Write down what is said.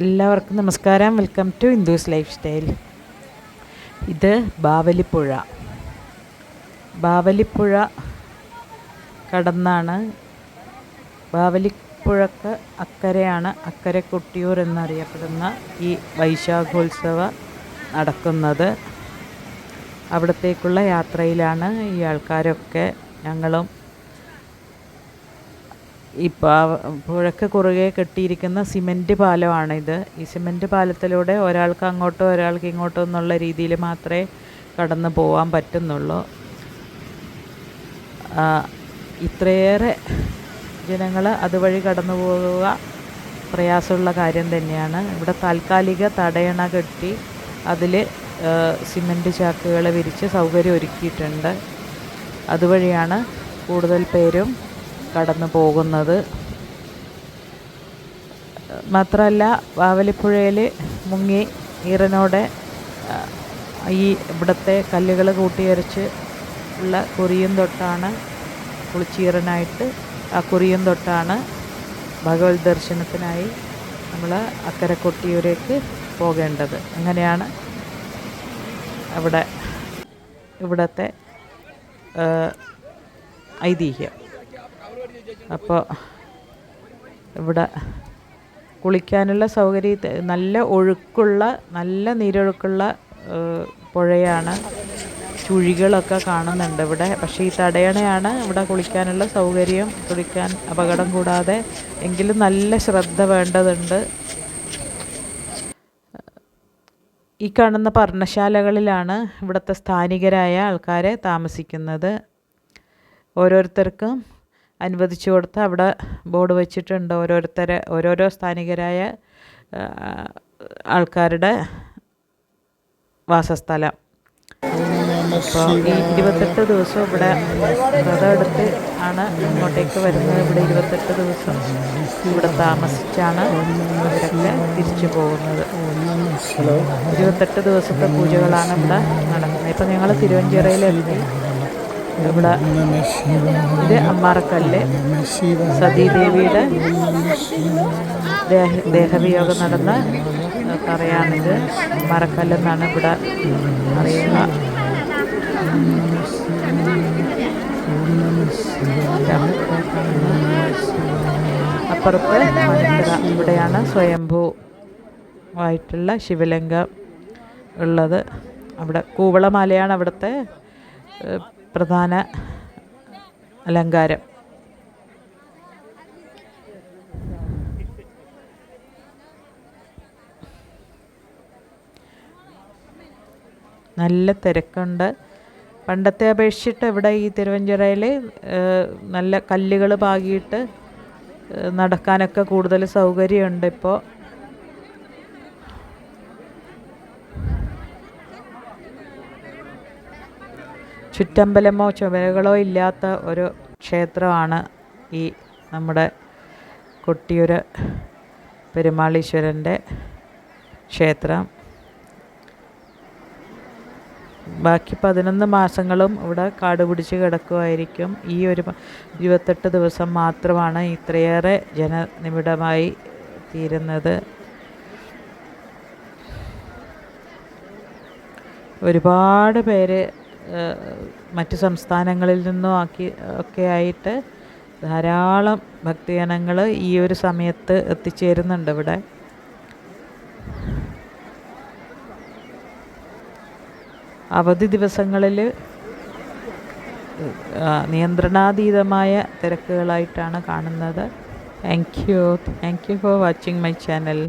എല്ലാവർക്കും നമസ്കാരം. Welcome to Hindu's lifestyle ഇത് ബാവലിപ്പുഴ. ബാവലിപ്പുഴ കടന്നാണ്. ബാവലിപ്പുഴക്ക് അക്കരയാണ് അക്കരെ കൊട്ടിയൂർ എന്നറിയപ്പെടുന്ന ഈ വൈശാഖോത്സവ നടക്കുന്നത്. അവിടത്തേക്കുള്ള യാത്രയിലാണ് ഈ ആൾക്കാരൊക്കെ ഞങ്ങളും പാവ പുഴയ്ക്ക് കുറുകെ കെട്ടിയിരിക്കുന്ന സിമന്റ് പാലമാണിത്. ഈ സിമന്റ് പാലത്തിലൂടെ ഒരാൾക്ക് അങ്ങോട്ടോ ഒരാൾക്ക് ഇങ്ങോട്ടോ എന്നുള്ള രീതിയിൽ മാത്രമേ കടന്നു പോകാൻ പറ്റുന്നുള്ളൂ. ഇത്രയേറെ ജനങ്ങൾ അതുവഴി കടന്നു പോവുക പ്രയാസമുള്ള കാര്യം തന്നെയാണ്. ഇവിടെ താൽക്കാലിക തടയണ കെട്ടി അതിൽ സിമന്റ് ചാക്കുകൾ വിരിച്ച് സൗകര്യം ഒരുക്കിയിട്ടുണ്ട്. അതുവഴിയാണ് കൂടുതൽ പേരും കടന്നു പോകുന്നത്. മാത്രമല്ല വാവലിപ്പുഴയിൽ മുങ്ങി ഈറനോടെ ഈ ഇവിടുത്തെ കല്ലുകൾ കൂട്ടിയരച്ച് ഉള്ള കുറിയും തൊട്ടാണ് കുളിച്ചീറനായിട്ട് ആ കുറിയും തൊട്ടാണ് ഭഗവത് ദർശനത്തിനായി നമ്മൾ അക്കരെ കൊട്ടിയൂരേക്ക് പോകേണ്ടത്. അങ്ങനെയാണ് അവിടെ ഇവിടത്തെ ഐതിഹ്യം. അപ്പോൾ ഇവിടെ കുളിക്കാനുള്ള സൗകര്യം നല്ല ഒഴുക്കുള്ള നല്ല നീരൊഴുക്കുള്ള പുഴയാണ്. ചുഴികളൊക്കെ കാണുന്നുണ്ട് ഇവിടെ. പക്ഷേ ഈ തടയണയാണ് ഇവിടെ കുളിക്കാനുള്ള സൗകര്യം കുളിക്കാൻ അപകടം കൂടാതെ എങ്കിലും നല്ല ശ്രദ്ധ വേണ്ടതുണ്ട്. ഈ കാണുന്ന പർണശാലകളിലാണ് ഇവിടുത്തെ സ്ഥാനികരായ ആൾക്കാരെ താമസിക്കുന്നത്. ഓരോരുത്തർക്കും അനുവദിച്ചു കൊടുത്ത് അവിടെ ബോർഡ് വെച്ചിട്ടുണ്ട് ഓരോരുത്തരെ ഓരോരോ സ്ഥാനികരായ ആൾക്കാരുടെ വാസസ്ഥലം. അപ്പോൾ ഈ ഇരുപത്തെട്ട് ദിവസം ഇവിടെ വ്രതം എടുത്ത് ആണ് ഇങ്ങോട്ടേക്ക് വരുന്നത്. ഇവിടെ ഇരുപത്തെട്ട് ദിവസം ഇവിടെ താമസിച്ചാണ് ഇവരൊക്കെ തിരിച്ചു പോകുന്നത്. ഇരുപത്തെട്ട് ദിവസത്തെ പൂജകളാണ് ഇവിടെ നടക്കുന്നത്. ഇപ്പം ഞങ്ങൾ തിരുവഞ്ചിറയിലെത്തി ഇവിടെ ഇത് അമ്മാർക്കല്ല് സതീദേവിയുടെ ദേഹ ദേഹവിയോഗം നടന്ന കറയാണിത്. അമ്മാറക്കല്ലെന്നാണ് ഇവിടെ അറിയുക. അപ്പുറത്ത് ഇവിടെയാണ് സ്വയംഭൂ ആയിട്ടുള്ള ശിവലിംഗം ഉള്ളത്. അവിടെ കൂവളമാലയാണ് അവിടുത്തെ പ്രധാന അലങ്കാരം. നല്ല തിരക്കുണ്ട്. പണ്ടത്തെ അപേക്ഷിച്ചിട്ട് ഇവിടെ ഈ തിരുവഞ്ചിറയിൽ നല്ല കല്ലുകൾ പാകിയിട്ട് നടക്കാനൊക്കെ കൂടുതൽ സൗകര്യമുണ്ട് ഇപ്പോൾ. ചുറ്റമ്പലമോ ചുമരുകളോ ഇല്ലാത്ത ഒരു ക്ഷേത്രമാണ് ഈ നമ്മുടെ കൊട്ടിയൂര് പെരുമാളീശ്വരന്റെ ക്ഷേത്രം. ബാക്കി പതിനൊന്ന് മാസങ്ങളും ഇവിടെ കാട് പിടിച്ച് കിടക്കുമായിരിക്കും ഈ ഒരു ഇരുപത്തെട്ട് ദിവസം മാത്രമാണ് ഇത്രയേറെ ജനനിബിഡമായി തീരുന്നത്. ഒരുപാട് പേര് മറ്റ് സംസ്ഥാനങ്ങളിൽ നിന്നും ആക്കി ഒക്കെ ആയിട്ട് ധാരാളം ഭക്തജനങ്ങൾ ഈ ഒരു സമയത്ത് എത്തിച്ചേരുന്നുണ്ട് ഇവിടെ. അവധി ദിവസങ്ങളിൽ നിയന്ത്രണാതീതമായ തിരക്കുകളായിട്ടാണ് കാണുന്നത്. Thank you thank you for watching my channel